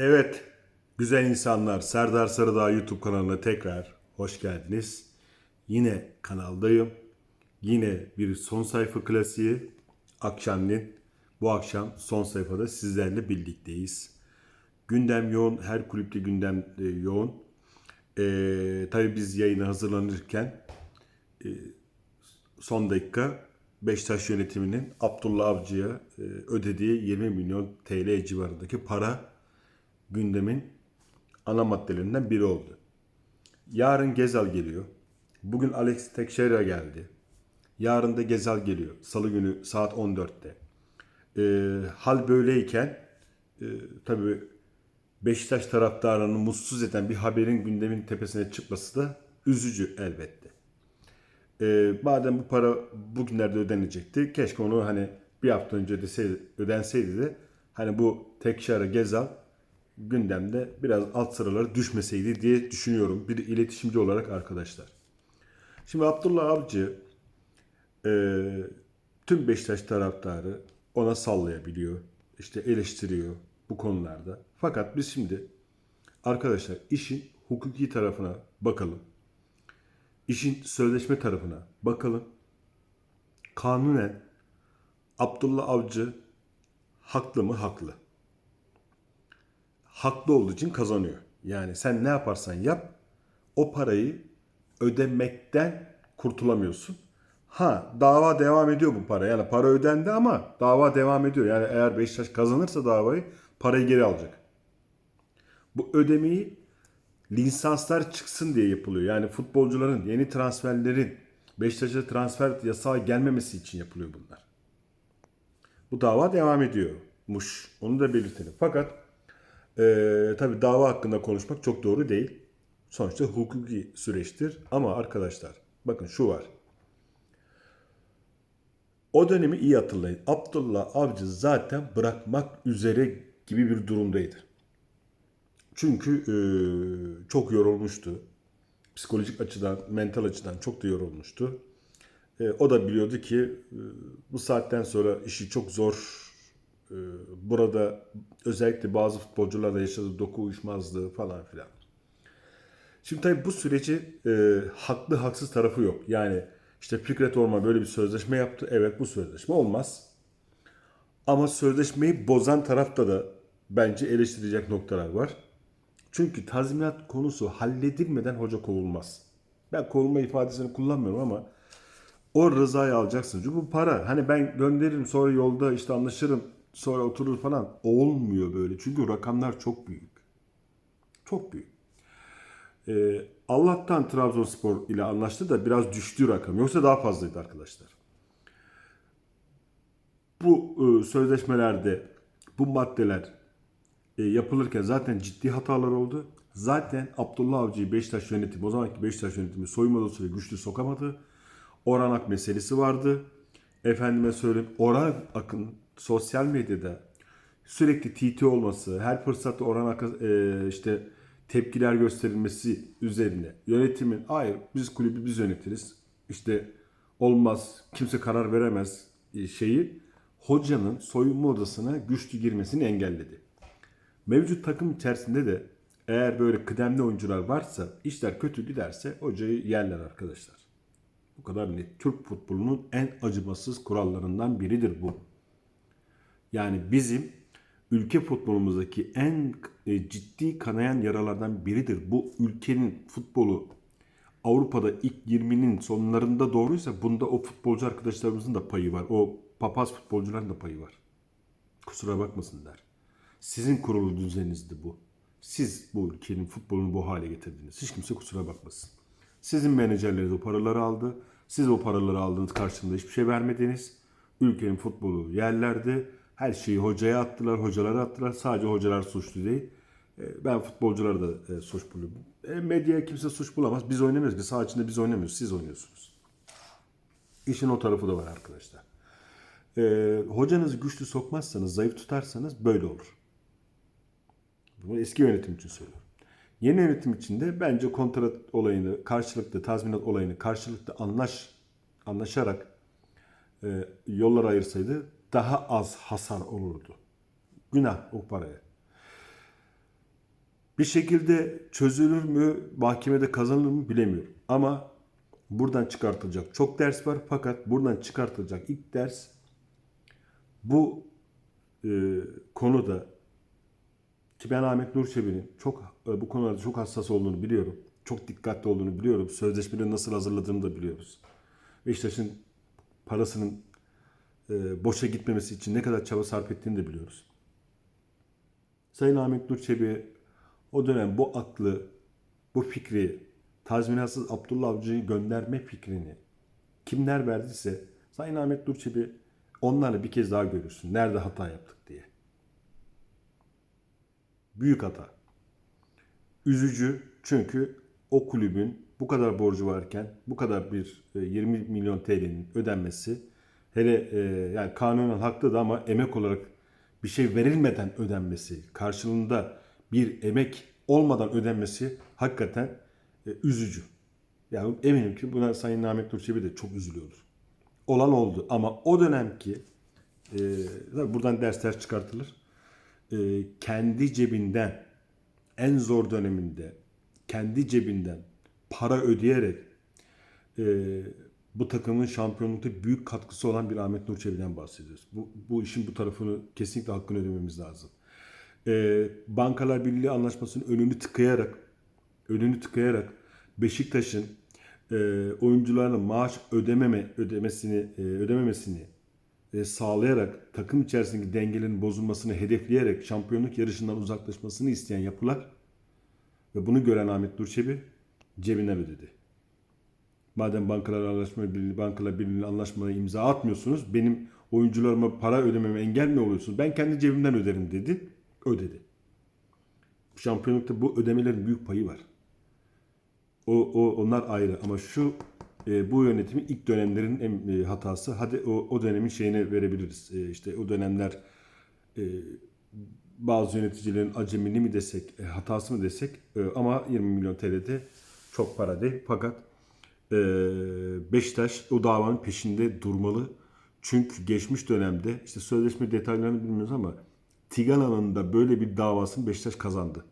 Evet, güzel insanlar. Serdar Sarıdağ YouTube kanalına tekrar hoş geldiniz. Yine kanaldayım. Yine bir son sayfa klasiği. Akşamleyin. Bu akşam son sayfada sizlerle birlikteyiz. Gündem yoğun, her kulüpte gündem e, yoğun. Ee, tabii biz yayına hazırlanırken e, son dakika Beşiktaş yönetiminin Abdullah Avcı'ya e, ödediği 20 milyon TL civarındaki para gündemin ana maddelerinden biri oldu. Yarın Gezal geliyor. Bugün Alex Teixeira geldi. Yarın da Gezal geliyor. Salı günü saat 14'te. Ee, hal böyleyken e, tabii Beşiktaş taraftarını mutsuz eden bir haberin gündemin tepesine çıkması da üzücü elbette. Ee, madem bu para bugünlerde ödenecekti, keşke onu hani bir hafta önce ödenseydi de hani bu Tekşar'a Gezal gündemde biraz alt sıralara düşmeseydi diye düşünüyorum. Bir iletişimci olarak arkadaşlar. Şimdi Abdullah Avcı e, tüm Beşiktaş taraftarı ona sallayabiliyor. işte eleştiriyor bu konularda. Fakat biz şimdi arkadaşlar işin hukuki tarafına bakalım. İşin sözleşme tarafına bakalım. Kanunen Abdullah Avcı haklı mı? Haklı. Haklı olduğu için kazanıyor. Yani sen ne yaparsan yap o parayı ödemekten kurtulamıyorsun. Ha dava devam ediyor bu para. Yani para ödendi ama dava devam ediyor. Yani eğer Beşiktaş kazanırsa davayı parayı geri alacak. Bu ödemeyi lisanslar çıksın diye yapılıyor. Yani futbolcuların, yeni transferlerin Beşiktaş'a transfer yasağı gelmemesi için yapılıyor bunlar. Bu dava devam ediyormuş. Onu da belirtelim. Fakat eee tabi dava hakkında konuşmak çok doğru değil. Sonuçta hukuki süreçtir. Ama arkadaşlar bakın şu var. O dönemi iyi hatırlayın. Abdullah Avcı zaten bırakmak üzere gibi bir durumdaydı. Çünkü e, çok yorulmuştu. Psikolojik açıdan, mental açıdan çok da yorulmuştu. E, o da biliyordu ki e, bu saatten sonra işi çok zor. E, burada özellikle bazı futbolcularla yaşadığı doku uyuşmazlığı falan filan. Şimdi tabii bu süreci e, haklı haksız tarafı yok. Yani işte Fikret Orman böyle bir sözleşme yaptı. Evet bu sözleşme olmaz. Ama sözleşmeyi bozan tarafta da bence eleştirecek noktalar var. Çünkü tazminat konusu halledilmeden hoca kovulmaz. Ben kovulma ifadesini kullanmıyorum ama o rızayı alacaksın. Çünkü bu para. Hani ben gönderirim sonra yolda işte anlaşırım sonra oturur falan. Olmuyor böyle. Çünkü rakamlar çok büyük. Çok büyük. Ee, Allah'tan Trabzonspor ile anlaştı da biraz düştü rakam. Yoksa daha fazlaydı arkadaşlar. Bu e, sözleşmelerde bu maddeler e, yapılırken zaten ciddi hatalar oldu. Zaten Abdullah Avcı'yı Beşiktaş yönetimi, o zamanki Beşiktaş yönetimi soyunma odasıyla güçlü sokamadı. Orhan Ak meselesi vardı. Efendime söyleyeyim Orhan Ak'ın sosyal medyada sürekli TT olması, her fırsatta Orhan Ak'a e, işte tepkiler gösterilmesi üzerine yönetimin hayır biz kulübü biz yönetiriz. İşte olmaz kimse karar veremez e, şeyi hocanın soyunma odasına güçlü girmesini engelledi. Mevcut takım içerisinde de eğer böyle kıdemli oyuncular varsa işler kötü giderse hocayı yerler arkadaşlar. Bu kadar net. Türk futbolunun en acımasız kurallarından biridir bu. Yani bizim ülke futbolumuzdaki en e, ciddi kanayan yaralardan biridir. Bu ülkenin futbolu Avrupa'da ilk 20'nin sonlarında doğruysa bunda o futbolcu arkadaşlarımızın da payı var. O papaz futbolcuların da payı var. Kusura bakmasınlar. Sizin kurulu düzeninizdi bu. Siz bu ülkenin futbolunu bu hale getirdiniz. Hiç kimse kusura bakmasın. Sizin menajerleriniz o paraları aldı. Siz o paraları aldınız karşılığında hiçbir şey vermediniz. Ülkenin futbolu yerlerde. Her şeyi hocaya attılar, hocalara attılar. Sadece hocalar suçlu değil. E, Ben futbolcuları da e, suç buluyorum. E, medyaya kimse suç bulamaz. Biz oynamıyoruz ki. Saha içinde biz oynamıyoruz. Siz oynuyorsunuz. İşin o tarafı da var arkadaşlar. E, hocanızı güçlü sokmazsanız, zayıf tutarsanız böyle olur. Bunu eski yönetim için söylüyorum. Yeni yönetim için de bence kontrat olayını, karşılıklı tazminat olayını karşılıklı anlaş anlaşarak e, yollar ayırsaydı daha az hasar olurdu. Günah o paraya. Bir şekilde çözülür mü, mahkemede kazanılır mı bilemiyorum. Ama buradan çıkartılacak çok ders var. Fakat buradan çıkartılacak ilk ders bu e, konuda ki ben Ahmet Nur Çebi'nin çok e, bu konularda çok hassas olduğunu biliyorum. Çok dikkatli olduğunu biliyorum. Sözleşmeleri nasıl hazırladığını da biliyoruz. Beşiktaş'ın parasının e, boşa gitmemesi için ne kadar çaba sarf ettiğini de biliyoruz. Sayın Ahmet Nur Çebi o dönem bu aklı, bu fikri, tazminatsız Abdullah Avcı'yı gönderme fikrini kimler verdiyse Sayın Ahmet Nur Çebi onlarla bir kez daha görürsün. Nerede hata yaptık diye. Büyük hata. Üzücü çünkü o kulübün bu kadar borcu varken bu kadar bir e, 20 milyon TL'nin ödenmesi hele e, yani kanunen haklı da ama emek olarak bir şey verilmeden ödenmesi, karşılığında bir emek olmadan ödenmesi hakikaten e, üzücü. Yani eminim ki buna Sayın Ahmet Nurçebi de çok üzülüyordur. Olan oldu ama o dönemki e, buradan dersler çıkartılır. E, kendi cebinden en zor döneminde kendi cebinden para ödeyerek e, bu takımın şampiyonlukta büyük katkısı olan bir Ahmet Nur Çebi'den bahsediyoruz. Bu, bu işin bu tarafını kesinlikle hakkını ödememiz lazım. E, Bankalar Birliği anlaşmasının önünü tıkayarak önünü tıkayarak Beşiktaş'ın e, oyuncularına maaş ödememe ödemesini e, ödememesini e, sağlayarak takım içerisindeki dengelerin bozulmasını hedefleyerek şampiyonluk yarışından uzaklaşmasını isteyen yapılar ve bunu gören Ahmet Durçebi cebinden ödedi. Madem bankalar anlaşma birliği, bankalar birliği anlaşmaya imza atmıyorsunuz, benim oyuncularıma para ödememe engel mi oluyorsunuz? Ben kendi cebimden öderim dedi. Ödedi. Şampiyonlukta bu ödemelerin büyük payı var. O, o onlar ayrı ama şu e, bu yönetimin ilk dönemlerin en e, hatası. Hadi o, o dönemin şeyine verebiliriz. E, işte o dönemler e, bazı yöneticilerin acemini mi desek, e, hatası mı desek e, ama 20 milyon TL'de çok para değil. Fakat e, Beşiktaş o davanın peşinde durmalı. Çünkü geçmiş dönemde işte sözleşme detaylarını bilmiyoruz ama Tigana'nın da böyle bir davasını Beşiktaş kazandı.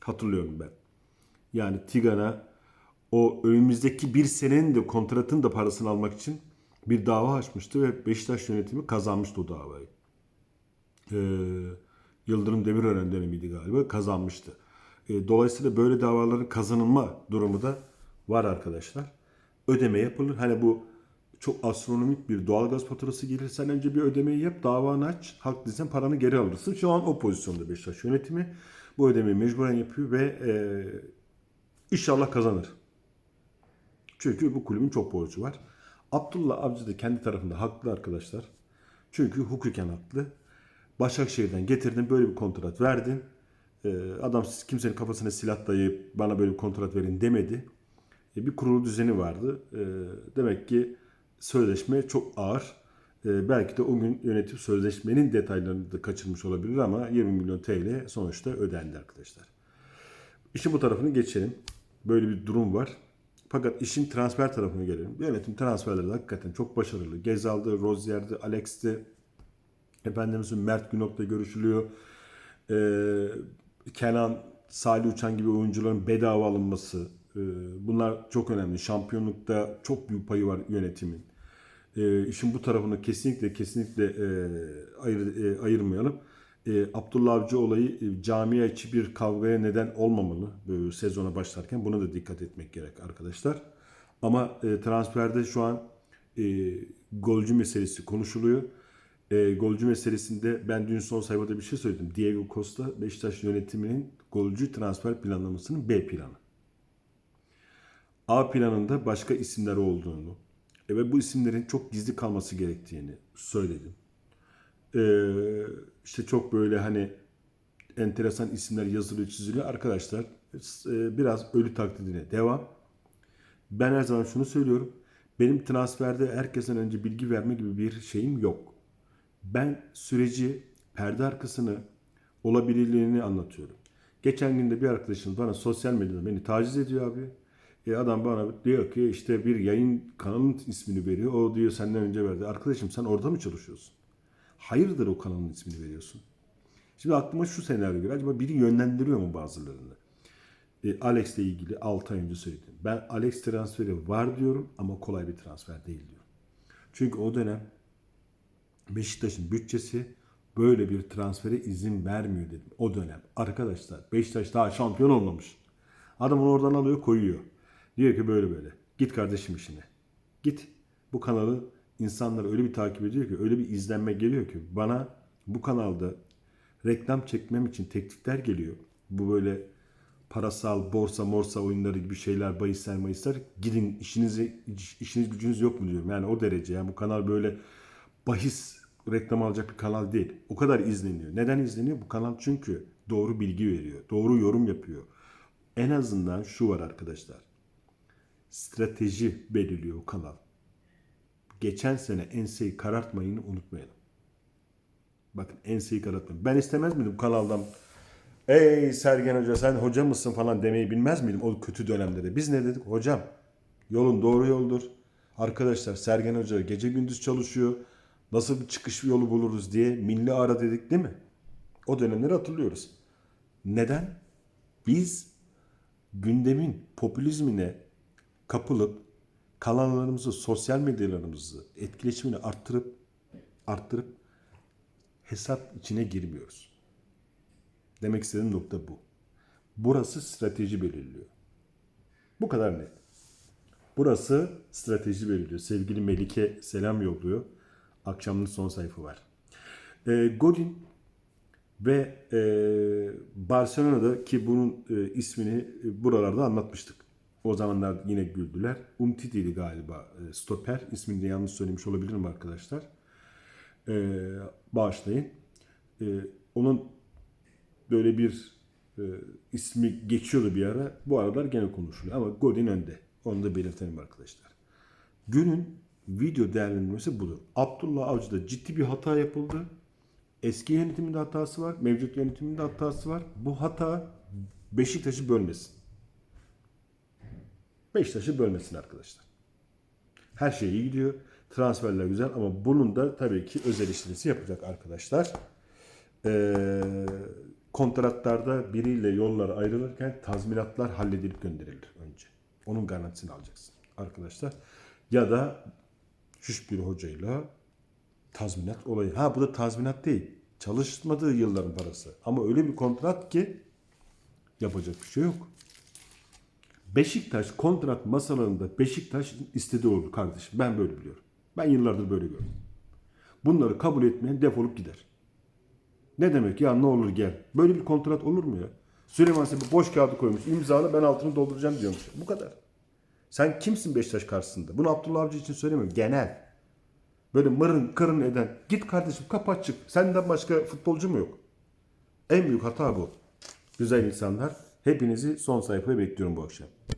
Hatırlıyorum ben. Yani Tigana o önümüzdeki bir senenin de kontratın da parasını almak için bir dava açmıştı ve Beşiktaş yönetimi kazanmıştı o davayı. Ee, Yıldırım Demirören dönemiydi galiba kazanmıştı. Ee, dolayısıyla böyle davaların kazanılma durumu da var arkadaşlar. Ödeme yapılır. Hani bu çok astronomik bir doğalgaz faturası gelir. Sen önce bir ödemeyi yap, davanı aç. Haklıysan paranı geri alırsın. Şu an o pozisyonda Beşiktaş yönetimi. Bu ödemeyi mecburen yapıyor ve e, inşallah kazanır. Çünkü bu kulübün çok borcu var. Abdullah Avcı da kendi tarafında haklı arkadaşlar. Çünkü hukuken haklı. Başakşehir'den getirdin böyle bir kontrat verdin. Ee, adam kimsenin kafasına silah dayayıp bana böyle bir kontrat verin demedi. E, bir kurulu düzeni vardı. E, demek ki sözleşme çok ağır. E, belki de o gün yönetim sözleşmenin detaylarını da kaçırmış olabilir ama 20 milyon TL sonuçta ödendi arkadaşlar. İşin bu tarafını geçelim. Böyle bir durum var. Fakat işin transfer tarafına gelelim. Yönetim transferleri de hakikaten çok başarılı. Gezal'dı, Rozier'di, Alex'ti. Efendimizin Mert Günok'la görüşülüyor. Ee, Kenan, Salih Uçan gibi oyuncuların bedava alınması. Ee, bunlar çok önemli. Şampiyonlukta çok büyük payı var yönetimin. Ee, işin bu tarafını kesinlikle kesinlikle e, ayır, e, ayırmayalım. E, Abdullah Avcı olayı e, camia içi bir kavgaya neden olmamalı e, sezona başlarken. Buna da dikkat etmek gerek arkadaşlar. Ama e, transferde şu an e, golcü meselesi konuşuluyor. E, golcü meselesinde ben dün son sayfada bir şey söyledim. Diego Costa Beşiktaş yönetiminin golcü transfer planlamasının B planı. A planında başka isimler olduğunu e, ve bu isimlerin çok gizli kalması gerektiğini söyledim. Ee, işte çok böyle hani enteresan isimler yazılıyor çiziliyor. Arkadaşlar e, biraz ölü taklidine devam. Ben her zaman şunu söylüyorum. Benim transferde herkesten önce bilgi verme gibi bir şeyim yok. Ben süreci, perde arkasını, olabilirliğini anlatıyorum. Geçen gün de bir arkadaşım bana sosyal medyada beni taciz ediyor abi. E adam bana diyor ki işte bir yayın kanalının ismini veriyor. O diyor senden önce verdi. Arkadaşım sen orada mı çalışıyorsun? Hayırdır o kanalın ismini veriyorsun? Şimdi aklıma şu senaryo geliyor. Acaba biri yönlendiriyor mu bazılarını? E, Alex'le ilgili 6 ay önce söyledim. Ben Alex transferi var diyorum ama kolay bir transfer değil diyorum. Çünkü o dönem Beşiktaş'ın bütçesi böyle bir transfere izin vermiyor dedim. O dönem. Arkadaşlar Beşiktaş daha şampiyon olmamış. Adam onu oradan alıyor koyuyor. Diyor ki böyle böyle. Git kardeşim işine. Git. Bu kanalı insanlar öyle bir takip ediyor ki öyle bir izlenme geliyor ki bana bu kanalda reklam çekmem için teklifler geliyor. Bu böyle parasal, borsa, morsa oyunları gibi şeyler, bahisler, mayıslar. Gidin işinizi, işiniz gücünüz yok mu diyorum. Yani o derece. Yani bu kanal böyle bahis reklam alacak bir kanal değil. O kadar izleniyor. Neden izleniyor? Bu kanal çünkü doğru bilgi veriyor. Doğru yorum yapıyor. En azından şu var arkadaşlar. Strateji belirliyor o kanal. Geçen sene enseyi karartmayını unutmayalım. Bakın enseyi karartmayın. Ben istemez miydim kanaldan Ey Sergen Hoca sen hoca mısın falan demeyi bilmez miydim o kötü dönemde de. Biz ne dedik? Hocam yolun doğru yoldur. Arkadaşlar Sergen Hoca gece gündüz çalışıyor. Nasıl bir çıkış yolu buluruz diye milli ara dedik değil mi? O dönemleri hatırlıyoruz. Neden? Biz gündemin popülizmine kapılıp kanallarımızı, sosyal medyalarımızı etkileşimini arttırıp arttırıp hesap içine girmiyoruz. Demek istediğim nokta bu. Burası strateji belirliyor. Bu kadar net. Burası strateji belirliyor. Sevgili Melike selam yolluyor. Akşamın son sayfa var. E, Godin ve e, Barcelona'da ki bunun e, ismini buralarda anlatmıştık. O zamanlar yine güldüler. Umtiti'ydi galiba e, stoper. İsmini de yanlış söylemiş olabilirim arkadaşlar. E, bağışlayın. E, onun böyle bir e, ismi geçiyordu bir ara. Bu aralar gene konuşuluyor ama Godin önde. Onu da belirtelim arkadaşlar. Günün video değerlendirmesi budur. Abdullah Avcı'da ciddi bir hata yapıldı. Eski yönetiminde hatası var, mevcut yönetiminde hatası var. Bu hata Beşiktaş'ı bölmesin. Beşiktaş'ı bölmesin arkadaşlar. Her şey iyi gidiyor. Transferler güzel ama bunun da tabii ki öz eleştirisi yapacak arkadaşlar. Ee, kontratlarda biriyle yollar ayrılırken tazminatlar halledilip gönderilir önce. Onun garantisini alacaksın arkadaşlar. Ya da hiçbir hocayla tazminat olayı. Ha bu da tazminat değil. Çalışmadığı yılların parası. Ama öyle bir kontrat ki yapacak bir şey yok. Beşiktaş kontrat masalarında Beşiktaş istediği oldu kardeşim. Ben böyle biliyorum. Ben yıllardır böyle gördüm. Bunları kabul etmeyen defolup gider. Ne demek ya ne olur gel. Böyle bir kontrat olur mu ya? Süleyman Sebebi boş kağıdı koymuş. İmzalı ben altını dolduracağım diyormuş. Bu kadar. Sen kimsin Beşiktaş karşısında? Bunu Abdullah Avcı için söylemiyorum. Genel. Böyle mırın kırın eden. Git kardeşim kapat çık. Senden başka futbolcu mu yok? En büyük hata bu. Güzel insanlar. Hepinizi son sayfaya bekliyorum bu akşam.